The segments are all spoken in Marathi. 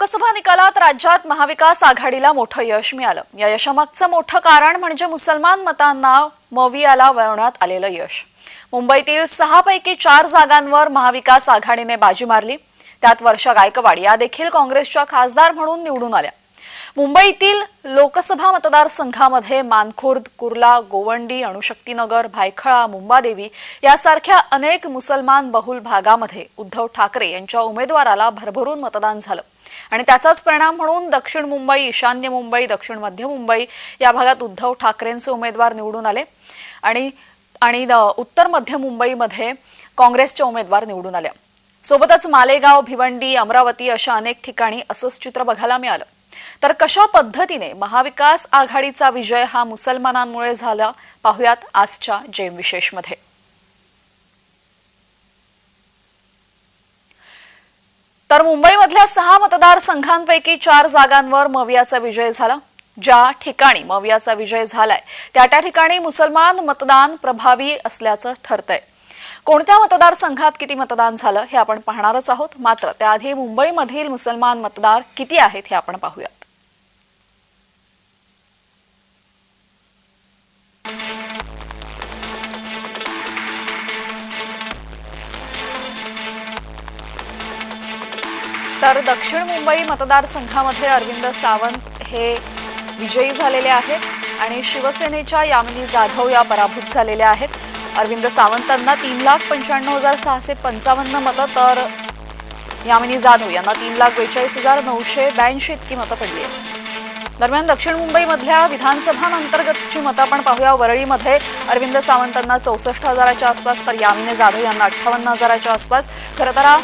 लोकसभा निकालात राज्यात महाविकास आघाडीला मोठं यश मिळालं. या यशामागचं मोठं कारण म्हणजे मुसलमान मतांना मवियाला वळवण्यात आलेलं यश. मुंबईतील सहापैकी चार जागांवर महाविकास आघाडीने बाजी मारली. त्यात वर्षा गायकवाड या देखील काँग्रेसच्या खासदार म्हणून निवडून आल्या. मुंबईतील लोकसभा मतदारसंघामध्ये मानखुर्द कुर्ला गोवंडी अणुशक्तीनगर भायखळा मुंबादेवी यासारख्या अनेक मुसलमान बहुल भागामध्ये उद्धव ठाकरे यांच्या उमेदवाराला भरभरून मतदान झालं. आणि त्याचाच परिणाम म्हणून दक्षिण मुंबई ईशान्य मुंबई दक्षिण मध्य मुंबई या भागात उद्धव ठाकरेंचे उमेदवार निवडून आले. आणि आणि उत्तर मध्य मुंबईमध्ये काँग्रेसचे उमेदवार निवडून आल्या सोबतच मालेगाव भिवंडी अमरावती अशा अनेक ठिकाणी असंच चित्र बघायला मिळालं. तर कशा पद्धतीने महाविकास आघाडीचा विजय हा मुसलमानांमुळे झाला? पाहुयात आजच्या जेम विशेषमध्ये. तर मुंबईमधल्या सहा मतदारसंघांपैकी चार जागांवर मवियाचा विजय झाला. ज्या ठिकाणी मवियाचा विजय झालाय त्या त्या ठिकाणी मुसलमान मतदान प्रभावी असल्याचं ठरतंय. कोणत्या मतदारसंघात किती मतदान झालं हे आपण पाहणारच आहोत. मात्र त्याआधी मुंबईमधील मुसलमान मतदार किती आहेत हे आपण पाहूयात. तर दक्षिण मुंबई मतदारसंघामध्ये अरविंद सावंत हे विजयी झालेले आहेत आणि शिवसेनेच्या यामिनी जाधव या पराभूत झालेल्या आहेत. अरविंद सावंतांना तीन लाख पंच्याण्णव हजार सहाशे पंचावन्न मतं तर यामिनी जाधव यांना तीन लाख बेचाळीस हजार नऊशे ब्याऐंशी इतकी मतं पडली. आहेत दरम्यान दक्षिण मुंबईमधल्या विधानसभा अंतर्गतची मतं आपण पाहूया. वरळीमध्ये अरविंद सावंतांना चौसष्ट हजाराच्या आसपास तर यामिनी जाधव यांना अठ्ठावन्न हजाराच्या आसपास. खरं तर हा,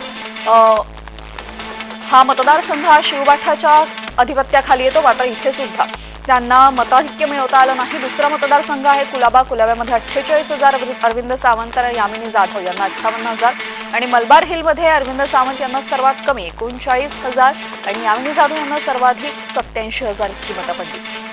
हा मतदारसंघ हा शिवबाठाच्या अधिपत्याखाली येतो. मात्र इथे सुद्धा. त्यांना मताधिक्य मिळवता आलं नाही दुसरा मतदारसंघ आहे कुलाबा. कुलाब्यामध्ये अठ्ठेचाळीस हजार अरविंद सावंत तर यामिनी जाधव यांना अठ्ठावन्न हजार. आणि मलबार हिलमध्ये अरविंद सावंत यांना सर्वात कमी एकोणचाळीस हजार आणि यामिनी जाधव यांना सर्वाधिक सत्याऐंशी हजार इतकी मतं पडली.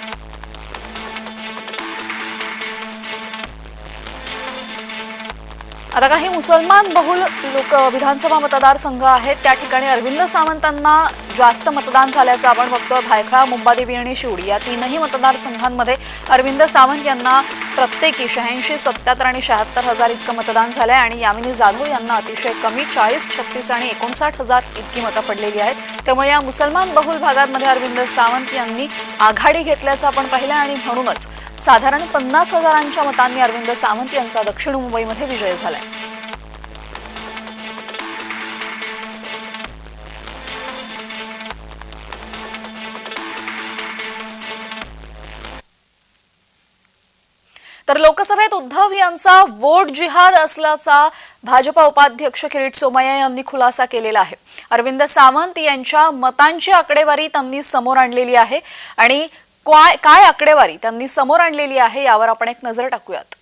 आता काही मुसलमान बहुल लोक विधानसभा मतदारसंघ आहेत. त्या ठिकाणी अरविंद सावंतांना जास्त मतदान झाल्याचं आपण बघतोय. भायखळा मुंबादेवी आणि शिवडी या तीनही मतदारसंघांमध्ये अरविंद सावंत यांना प्रत्येकी शहाऐंशी सत्याहत्तर आणि शहात्तर हजार इतकं मतदान झालंय आणि यामिनी जाधव यांना अतिशय कमी चाळीस छत्तीस आणि एकोणसाठ हजार इतकी मतं पडलेली आहेत. त्यामुळे या मुसलमान बहुल भागांमध्ये अरविंद सावंत यांनी आघाडी घेतल्याचं आपण पाहिलं आणि म्हणूनच साधारण पन्नास हजारांच्या मतांनी अरविंद सावंत यांचा दक्षिण मुंबईमध्ये विजय झालाय. तर लोकसभेत उद्धव यांचा वोट जिहाद असल्याचा भाजपा उपाध्यक्ष किरीट सोमय्या यांनी खुलासा केलेला आहे. अरविंद सावंत यांच्या मतांची आकडेवारी त्यांनी समोर आणलेली आहे आणि काय काय आकडेवारी त्यांनी समोर आणलेली आहे यावर आपण एक नजर टाकूयात.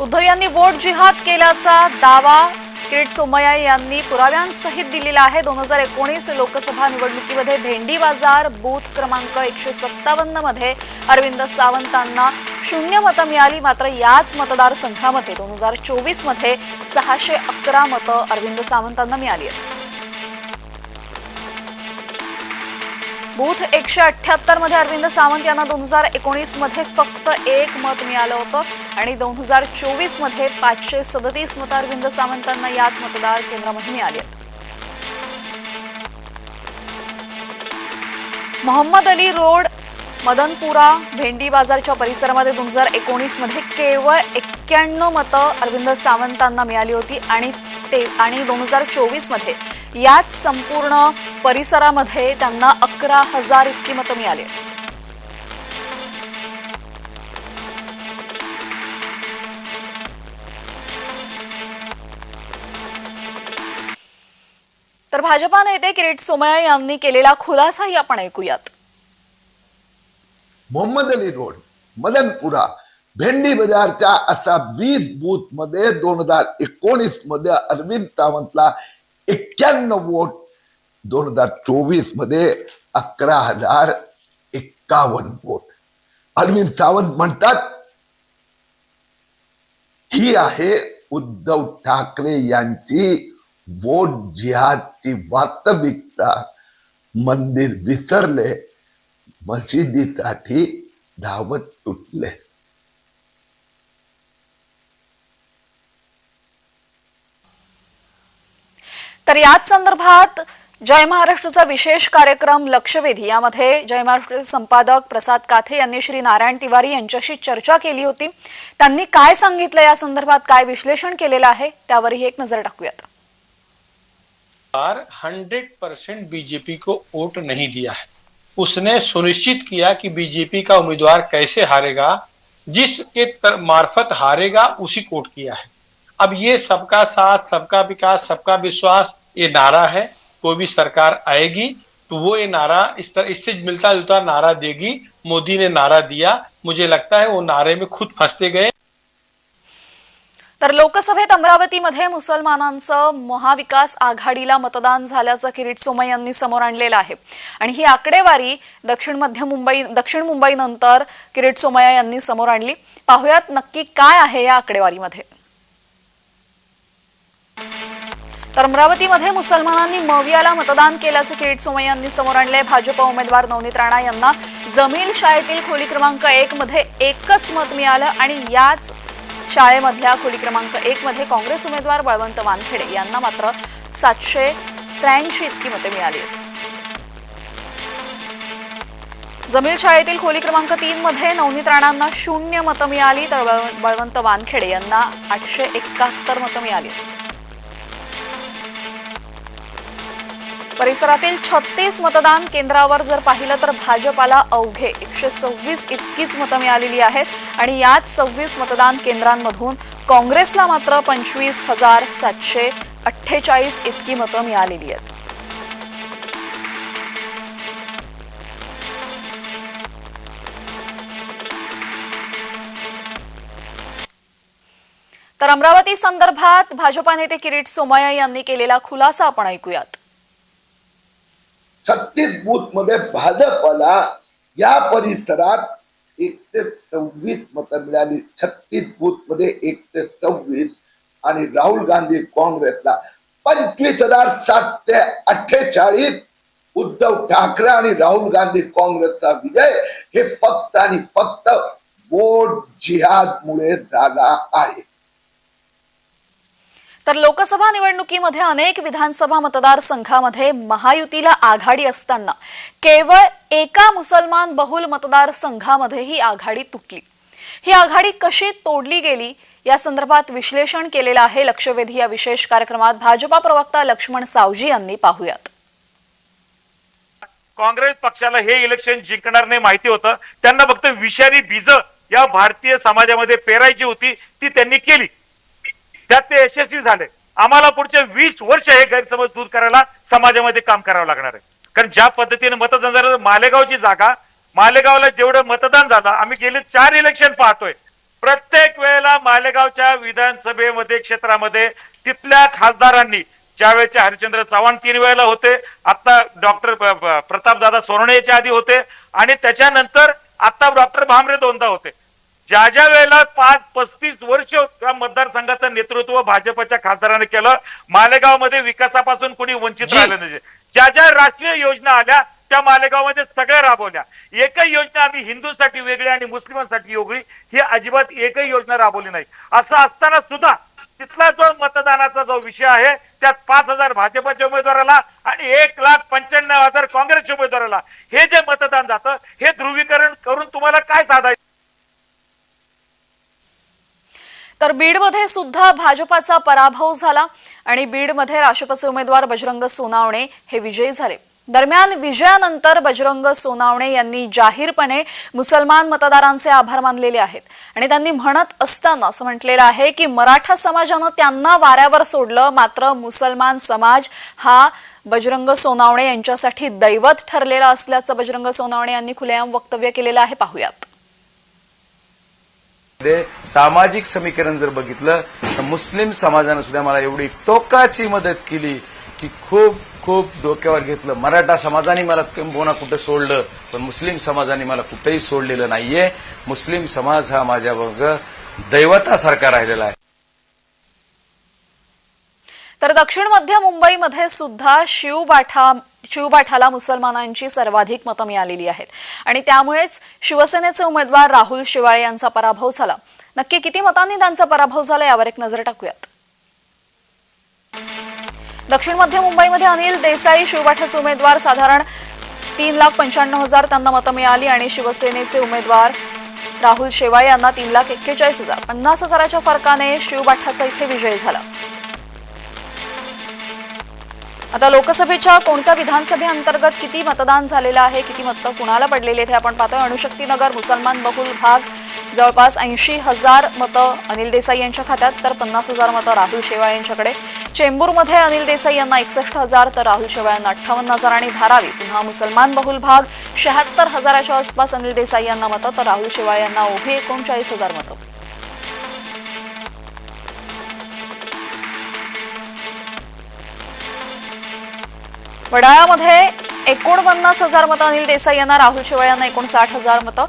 उद्धव यांनी वोट जिहाद केल्याचा दावा किरीट सोमय्या यांनी पुराव्यांसहित दिलेला आहे. दोन हजार एकोणीस लोकसभा निवडणुकीमध्ये भेंडी बाजार बूथ क्रमांक एकशे सत्तावन्नमध्ये अरविंद सावंतांना शून्य मतं मिळाली. मात्र याच मतदारसंघामध्ये दोन हजार चोवीसमध्ये सहाशे अकरा मतं अरविंद सावंतांना मिळाली आहेत. बूथ एकशे अठ्ठ्याहत्तरमध्ये अरविंद सावंत यांना दोन हजार एकोणीसमध्ये फक्त एक मत मिळालं होतं. आणि दोन हजार चोवीसमध्ये पाचशे सदतीस मतं अरविंद सावंतांना याच मतदार केंद्रामध्ये मिळाली आहेत. मोहम्मद अली रोड मदनपुरा भेंडी बाजारच्या परिसरामध्ये दोन हजार एकोणीसमध्ये केवळ एक्क्याण्णव मतं अरविंद सावंतांना मिळाली होती. आणि ते आणि दोन हजार चोवीसमध्ये याच संपूर्ण परिसरामध्ये त्यांना अकरा हजार इतकी मतं मिळाली तर भाजपा नेते किरीट सोमया यांनी केलेला खुलासाही आपण ऐकूयात. मोहम्मद अली रोड मदनपुरा भेंडी बाजारच्या असा वीस बूथमध्ये दोन हजार एकोणीसमध्ये अरविंद सावंतला एक्क्याण्णव वोट दोन हजार चोवीसमध्ये अकरा हजार एक्कावन्न वोट. अरविंद सावंत म्हणतात ही आहे उद्धव ठाकरे यांची वोट जिहादची वास्तविकता. मंदिर विसरले मशिदीसाठी धावत तुटले. तर याच संदर्भात जय महाराष्ट्रचा विशेष कार्यक्रम लक्षवेधी. यामध्ये जय महाराष्ट्राचे संपादक प्रसाद काथे यांनी श्री नारायण तिवारी यांच्याशी चर्चा केली होती. त्यांनी काय सांगितलं? या संदर्भात काय विश्लेषण केलेलं आहे? त्यावरही एक नजर टाकूयात. हंड्रेड परसेंट बीजेपी को वोट नहीं दिया है। उसने सुनिश्चित किया कि बीजेपी का उम्मीदवार कैसे हारेगा जिसके मार्फत हारेगा उसी को वोट किया है। अब ये सबका साथ सबका विकास सबका विश्वास ये नारा है। कोई भी सरकार आएगी तो वो ये नारा इस तरह इससे मिलता जुलता नारा देगी। मोदी ने नारा दिया। मुझे लगता है वो नारे में खुद फंसते गए। तर लोकसभेत अमरावतीमध्ये मुसलमानांचं महाविकास आघाडीला मतदान झाल्याचं किरीट सोमय यांनी समोर आणलेलं आहे. आणि ही आकडेवारी दक्षिण मध्य मुंबई दक्षिण मुंबईनंतर किरीट सोमय्या यांनी समोर आणली. पाहुयात नक्की काय आहे या आकडेवारीमध्ये. तर अमरावतीमध्ये मुसलमानांनी मवियाला मतदान केल्याचं किरीट सोमय्या यांनी समोर आणले भाजप उमेदवार नवनीत राणा यांना जमील शाळेतील खोली क्रमांक एक मध्ये एकच मत मिळालं आणि याच शाळेमधल्या खोली क्रमांक एक मध्ये काँग्रेस उमेदवार बळवंत वानखेडे यांना मात्र सातशे त्र्याऐंशी इतकी मते मिळाली आहेत. जमील शाळेतील खोली क्रमांक तीन मध्ये नवनीत राणांना शून्य मतं मिळाली तर बळवंत वानखेडे यांना आठशे एकाहत्तर मतं मिळाली परिसरातील छत्तीस मतदान केंद्रावर जर पाहिलं तर भाजपाला अवघे. एकशे सव्वीस इतकीच मतं मिळालेली आहेत आणि याच सव्वीस मतदान केंद्रांमधून काँग्रेसला मात्र पंचवीस हजार सातशे अठ्ठेचाळीस इतकी मतं मिळालेली आहेत. तर अमरावती संदर्भात भाजपा नेते किरीट सोमय्या यांनी केलेला खुलासा आपण ऐकूयात. छत्तीस बूथमध्ये भाजपला या परिसरात एकशे सव्वीस मतं मिळाली. छत्तीस बूथमध्ये एकशे सव्वीस आणि राहुल गांधी काँग्रेसला पंचवीस हजार सातशे अठ्ठेचाळीस. उद्धव ठाकरे आणि राहुल गांधी काँग्रेसचा विजय हे फक्त आणि फक्त वोट जिहाद मुळे झाला आहे. तर लोकसभा निवडणुकीमध्ये अनेक विधानसभा मतदारसंघामध्ये महायुतीला आघाडी असताना केवळ एका मुसलमान बहुल मतदारसंघामध्ये ही आघाडी तुटली. ही आघाडी कशी तोडली गेली? या संदर्भात विश्लेषण केलेलं आहे लक्षवेधी या विशेष कार्यक्रमात भाजपा प्रवक्ता लक्ष्मण सावजी यांनी पाहूयात. काँग्रेस पक्षाला हे इलेक्शन जिंकणार नाही माहिती होतं. त्यांना फक्त विषारी बीज या भारतीय समाजामध्ये पेरायची होती ती त्यांनी केली. त्यात ते यशस्वी झाले. आम्हाला पुढचे वीस वर्ष हे गैरसमज दूर करायला समाजामध्ये काम करावं लागणार आहे. कारण ज्या पद्धतीने मतदान झालं मालेगावची जागा मालेगावला जेवढं मतदान झालं आम्ही गेले चार इलेक्शन पाहतोय. प्रत्येक वेळेला मालेगावच्या विधानसभेमध्ये क्षेत्रामध्ये तिथल्या खासदारांनी ज्यावेळेचे हरिश्चंद्र चव्हाण तीन वेळेला होते आता डॉक्टर प्रतापदादा दादा याच्या आधी होते आणि त्याच्यानंतर आता डॉक्टर भामरे दोनदा होते. ज्या ज्या वेळेला पाच पस्तीस वर्ष त्या मतदारसंघाचं नेतृत्व भाजपच्या खासदाराने केलं मालेगावमध्ये विकासापासून कोणी वंचित राहिलं नाही. ज्या ज्या राष्ट्रीय योजना आल्या त्या मालेगावमध्ये सगळ्या राबवल्या. एकही योजना आम्ही हिंदूसाठी वेगळी आणि मुस्लिमांसाठी वेगळी ही अजिबात एकही योजना राबवली नाही. असं असताना सुद्धा तिथला जो मतदानाचा जो विषय आहे त्यात पाच हजार भाजपच्या उमेदवाराला आणि एक लाख पंच्याण्णव हजार काँग्रेसच्या उमेदवाराला हे जे मतदान जातं हे ध्रुवीकरण करून तुम्हाला काय साधायचं? तर बीडमध्ये सुद्धा भाजपाचा पराभव झाला आणि बीडमध्ये राष्ट्रपती उमेदवार बजरंग सोनावणे हे विजयी झाले. दरम्यान विजयानंतर बजरंग सोनावणे यांनी जाहीरपणे मुसलमान मतदारांचे आभार मानलेले आहेत. आणि त्यांनी म्हणत असताना असं म्हटलेलं आहे की मराठा समाजानं त्यांना वाऱ्यावर सोडलं मात्र मुसलमान समाज हा बजरंग सोनावणे यांच्यासाठी दैवत ठरलेला असल्याचं बजरंग सोनावणे यांनी खुलेआम वक्तव्य केलेलं आहे. पाहूयात. सामाजिक समीकरण जर बघितलं तर मुस्लिम समाजानं सुद्धा मला एवढी टोकाची मदत केली की खूप खूप डोक्यावर घेतलं. मराठा समाजाने मला किंबोना कुठं सोडलं पण मुस्लिम समाजाने मला कुठेही सोडलेलं नाहीये. मुस्लिम समाज हा माझ्या वर्ग दैवतासारखा राहिलेला आहे. तर दक्षिण मध्य मुंबईमध्ये सुद्धा शिवबाठा शिवबाठाला मुसलमानांची सर्वाधिक मतं मिळालेली आहेत. आणि त्यामुळेच शिवसेनेचे उमेदवार राहुल शिवाळे यांचा पराभव झाला. नक्की किती मतांनी त्यांचा पराभव झाला यावर एक नजर टाकूयात. दक्षिण मध्य मुंबईमध्ये अनिल देसाई शिवबाठाचे उमेदवार साधारण तीन लाख पंच्याण्णव हजार त्यांना मतं मिळाली आणि शिवसेनेचे उमेदवार राहुल शेवाळे यांना तीन लाख एक्केचाळीस हजार. पन्नास हजाराच्या फरकाने शिवबाठाचा इथे विजय झाला. आता लोकसभेच्या कोणत्या विधानसभेअंतर्गत किती मतदान झालेलं आहे किती मतं कुणाला पडलेली आहेत हे आपण पाहतोय. अणुशक्तीनगर मुसलमान बहुल भाग जवळपास ऐंशी हजार मतं अनिल देसाई यांच्या खात्यात तर पन्नास हजार मतं राहुल शेवाळे यांच्याकडे. चेंबूरमध्ये अनिल देसाई यांना एकसष्ट हजार तर राहुल शेवाळे यांना अठ्ठावन्न हजार आणि धारावी. पुन्हा मुसलमान बहुल भाग शहात्तर हजाराच्या आसपास अनिल देसाई यांना मतं तर राहुल शेवाळे यांना ओघे एकोणचाळीस हजार मतं. वडाळ्यामध्ये एकोणपन्नास हजार मतं अनिल देसाई यांना राहुल शेवाळे यांना एकोणसाठ हजार मतं.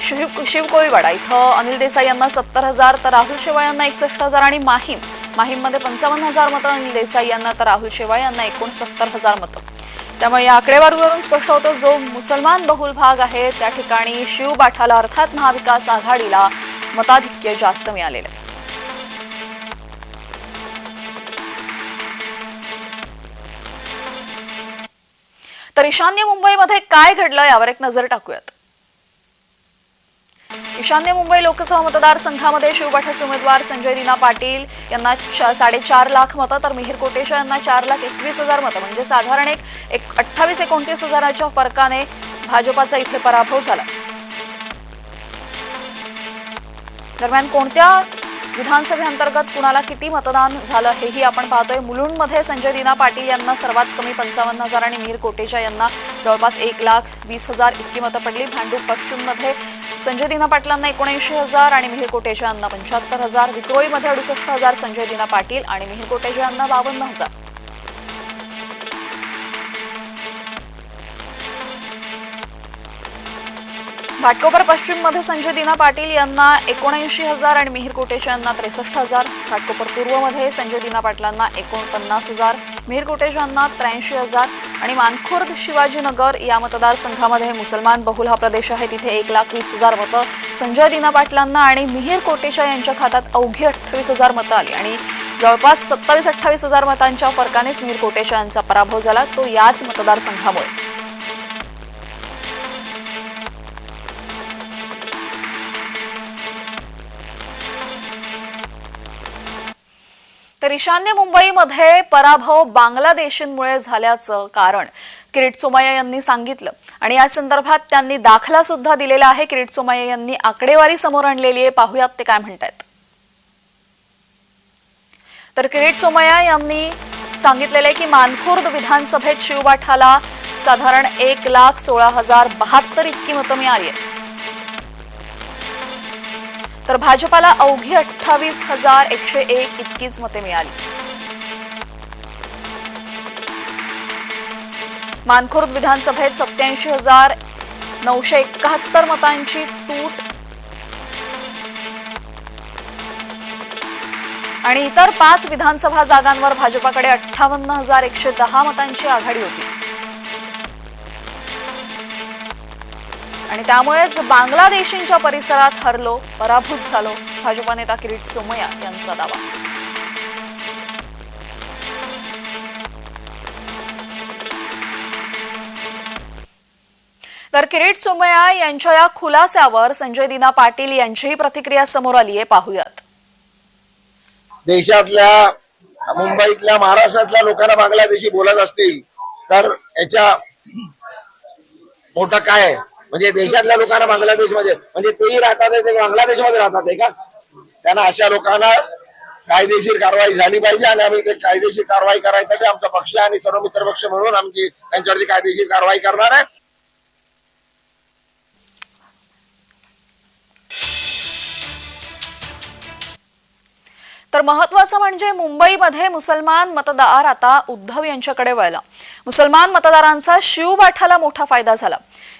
शिव शिवकोळीवाडा इथं अनिल देसाई यांना सत्तर हजार तर राहुल शेवाळे यांना एकसष्ट हजार आणि माहीम. माहीममध्ये पंचावन्न हजार मतं अनिल देसाई यांना तर राहुल शेवाळे यांना एकोणसत्तर हजार मतं. त्यामुळे या आकडेवारीवरून स्पष्ट होतं जो मुसलमान बहुल भाग आहे त्या ठिकाणी शिवबाठाला अर्थात महाविकास आघाडीला मताधिक्य जास्त मिळालेलं तर ईशान्य मुंबईमध्ये काय घडलं यावर एक नजर टाकूयात. ईशान्य मुंबई लोकसभा मतदारसंघामध्ये शिवबाठाचे उमेदवार संजय दिना पाटील यांना साडेचार लाख मतं तर मिहिर कोटेशा यांना चार लाख एकवीस हजार मतं. म्हणजे साधारण एक एक अठ्ठावीस एकोणतीस हजाराच्या फरकाने भाजपाचा इथे पराभव झाला. दरम्यान कोणत्या विधानसभेअंतर्गत कुणाला किती मतदान झालं हेही आपण पाहतोय. मुलुंडमध्ये संजय दिना पाटील यांना सर्वात कमी पंचावन्न हजार आणि मीर कोटेचा यांना जवळपास एक लाख वीस हजार इतकी मतं पडली. भांडूप पश्चिममध्ये संजय दिना पाटलांना एकोणऐंशी हजार आणि मिहिर कोटेचा यांना पंच्याहत्तर हजार. विक्रोळीमध्ये अडुसष्ट हजार संजय दिना पाटील आणि मिहिर कोटेचा यांना बावन्न हजार. घाटकोपर पश्चिममध्ये संजय दिना पाटील यांना एकोणऐंशी हजार आणि मिहिर कोटेचे यांना त्रेसष्ट हजार. घाटकोपर पूर्वमध्ये संजय दिना पाटलांना एकोणपन्नास हजार मिहिर कोटेचा यांना त्र्याऐंशी हजार आणि मानखुर्द शिवाजीनगर या मतदारसंघामध्ये मुसलमान बहुल हा प्रदेश आहे. तिथे एक लाख वीस हजार मतं संजय दिना पाटलांना आणि मिहिर कोटेचा यांच्या खात्यात अवघी अठ्ठावीस हजार मतं आली आणि जवळपास सत्तावीस अठ्ठावीस हजार मतांच्या फरकानेच मिहिर कोटेचा यांचा पराभव झाला. तो याच मतदारसंघामुळे. तर ईशान्य मुंबईमध्ये पराभव बांगलादेशींमुळे झाल्याचं कारण. किरीट सोमय्या यांनी सांगितलं. आणि या संदर्भात त्यांनी दाखला सुद्धा दिलेला आहे. किरीट सोमय्या यांनी आकडेवारी समोर आणलेली आहे. पाहूयात ते काय म्हणतायत. तर किरीट सोमय्या यांनी सांगितलेलं आहे की मानखुर्द विधानसभेत शिवबाठाला साधारण एक लाख सोळा हजार बहात्तर इतकी मतं मिळाली आहेत. तर भाजपाला अवघी अठ्ठावीस हजार एकशे एक इतकीच मते मिळाली. मानखुर्द विधानसभेत सत्याऐंशी हजार नऊशे एकाहत्तर मतांची तूट आणि इतर पाच विधानसभा जागांवर भाजपाकडे अठ्ठावन्न हजार एकशे दहा मतांची आघाडी होती. आणि त्यामुळेच बांगलादेशींच्या परिसरात हरलो पराभूत झालो भाजपा नेता किरीट सोमय्या यांचा दावा. तर किरीट सोमय्या यांच्या या खुलास्यावर संजय दिना पाटील यांचीही प्रतिक्रिया समोर आली आहे पाहूयात. देशातल्या मुंबईतल्या महाराष्ट्रातल्या लोकांना बांगलादेशी बोलत असतील तर याच्या मोठं काय म्हणजे देशातल्या लोकांना बांगलादेशमध्ये म्हणजे तेही राहतात ते बांगलादेशमध्ये राहतात आहे का? त्यांना अशा लोकांना कायदेशीर कारवाई झाली पाहिजे आणि आम्ही ते कायदेशीर कारवाई करायसाठी आमचा पक्ष आणि सर्व मित्र पक्ष म्हणून आमची त्यांच्यावरती कायदेशीर कारवाई करणार आहे. तर महत्वाचं म्हणजे मुंबईमध्ये मुसलमान मतदार आता उद्धव यांच्याकडे वळला. मुसलमान मतदारांचा शिवबाठाला मोठा फायदा झाला.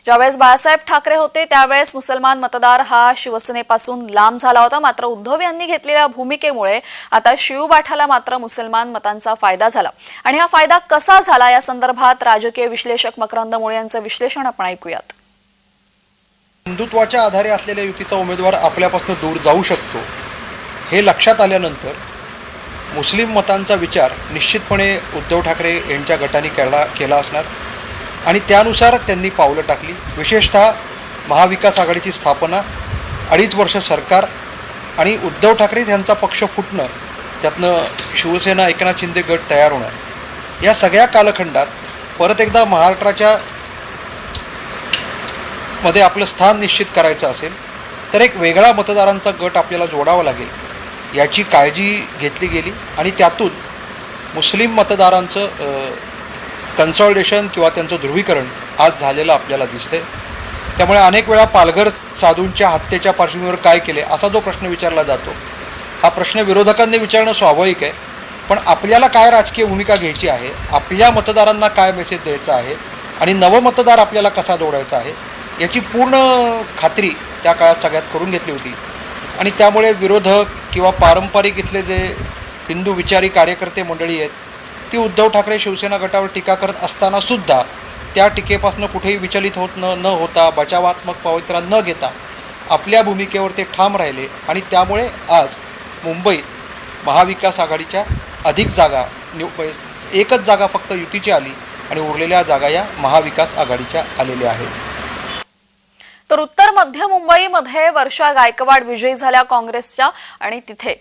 ज्यावेळेस बाळासाहेब ठाकरे होते त्यावेळेस मुसलमान मतदार हा शिवसेनेपासून लांब झाला होता. मात्र उद्धव यांनी घेतलेल्या भूमिकेमुळे आता शिवबाठाला मात्र मुसलमान मतांचा फायदा झाला. आणि हा फायदा कसा झाला या संदर्भात राजकीय विश्लेषक मकरंद मुळे यांचं विश्लेषण आपण ऐकूयात. हिंदुत्वाच्या आधारे असलेल्या युतीचा उमेदवार आपल्यापासून दूर जाऊ शकतो हे लक्षात आल्यानंतर मुस्लिम मतांचा विचार निश्चितपणे उद्धव ठाकरे यांच्या गटाने केला केला असणार. आणि त्यानुसार त्यांनी पावलं टाकली. विशेषतः महाविकास आघाडीची स्थापना अडीच वर्ष सरकार आणि उद्धव ठाकरे यांचा पक्ष फुटणं त्यातनं शिवसेना एकनाथ शिंदे गट तयार होणं. या सगळ्या कालखंडात परत एकदा महाराष्ट्राच्या मध्ये आपलं स्थान निश्चित करायचं असेल तर एक वेगळा मतदारांचा गट आपल्याला जोडावा लागेल याची काळजी घेतली गेली. आणि त्यातून मुस्लिम मतदारांचं कन्सॉल्टेशन किंवा त्यांचं ध्रुवीकरण आज झालेलं आपल्याला दिसते त्यामुळे अनेक वेळा पालघर साधूंच्या हत्येच्या पार्श्वभूमीवर काय केले असा जो प्रश्न विचारला जातो. हा प्रश्न विरोधकांनी विचारणं स्वाभाविक आहे पण आपल्याला काय राजकीय भूमिका घ्यायची आहे आपल्या मतदारांना काय मेसेज द्यायचा आहे आणि नवमतदार आपल्याला कसा जोडायचा आहे याची पूर्ण खात्री त्या काळात सगळ्यात करून घेतली होती. आणि त्यामुळे विरोधक किंवा पारंपरिक इथले जे हिंदू विचारी कार्यकर्ते मंडळी आहेत ती उद्धव ठाकरे शिवसेना गटावर टीका करत असताना सुद्धा त्या टीकेपासून कुठेही विचलित होत न न होता बचावात्मक पवित्रा न घेता आपल्या भूमिकेवर ते ठाम राहिले आणि त्यामुळे आज मुंबईत महाविकास आघाडीच्या अधिक जागा निव एकच जागा फक्त युतीची आली आणि उरलेल्या जागा या महाविकास आघाडीच्या आलेल्या आहेत. तर उत्तर मध्य मुंबईमध्ये वर्षा गायकवाड विजयी झाल्या काँग्रेसच्या आणि तिथे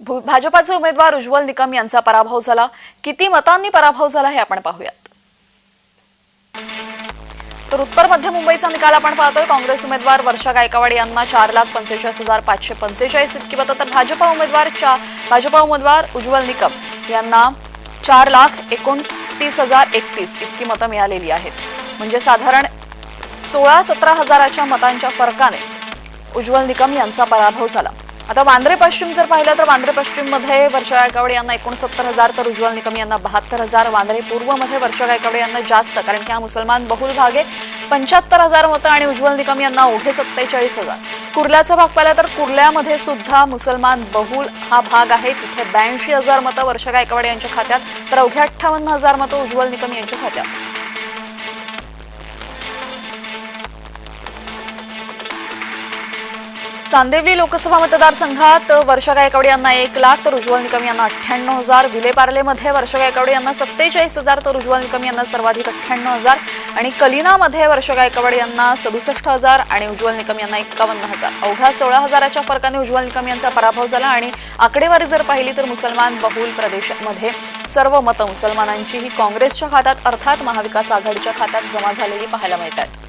भाजपाचे उमेदवार उज्ज्वल निकम यांचा पराभव झाला. किती मतांनी पराभव झाला हे आपण पाहूयात. तर उत्तर मध्य मुंबईचा निकाल आपण पाहतोय. काँग्रेस उमेदवार वर्षा गायकवाड यांना चार लाख पंचेचाळीस हजार पाचशे पंचेचाळीस इतकी मतं. तर भाजपा उमेदवार भाजपा उमेदवार उज्ज्वल निकम यांना चार लाख एकोणतीस हजार एकतीस इतकी मतं मिळालेली आहेत. म्हणजे साधारण सोळा सतरा हजाराच्या मतांच्या फरकाने उज्ज्वल निकम यांचा पराभव झाला. आता वांद्रे पश्चिम जर पाहिलं तर वांद्रे पश्चिममध्ये वर्षा गायकवाड यांना एकोणसत्तर हजार तर उज्ज्वल निकम यांना बहात्तर हजार वांद्रे पूर्वमध्ये वर्षा गायकवाड यांना जास्त कारण की हा मुसलमान बहुल भाग आहे. पंच्याहत्तर हजार मतं आणि उज्ज्वल निकम यांना ओघे सत्तेचाळीस हजार. कुर्ल्याचा भाग पाहिला तर कुर्ल्यामध्ये सुद्धा मुसलमान बहुल हा भाग आहे. तिथे ब्याऐंशी हजार मतं वर्षा गायकवाड यांच्या खात्यात तर अवघ्या अठ्ठावन्न हजार मतं उज्ज्वल निकम यांच्या खात्यात. चांदिवली लोकसभा मतदारसंघात वर्षा गायकवाड यांना एक लाख तर उज्ज्वल निकम यांना अठ्ठ्याण्णव हजार. विलेपार्लेमध्ये वर्षा गायकवाड यांना सत्तेचाळीस हजार तर उज्ज्वल निकम यांना सर्वाधिक अठ्ठ्याण्णव हजार. आणि कलिनामध्ये वर्षा गायकवाड यांना सदुसष्ट हजार आणि उज्ज्वल निकम यांना एक्कावन्न हजार. अवघ्या सोळा हजाराच्या फरकाने उज्ज्वल निकम यांचा पराभव झाला आणि आकडेवारी जर पाहिली तर मुसलमान बहुल प्रदेशामध्ये सर्व मतं मुसलमानांची ही काँग्रेसच्या खात्यात अर्थात महाविकास आघाडीच्या खात्यात जमा झालेली पाहायला मिळत आहेत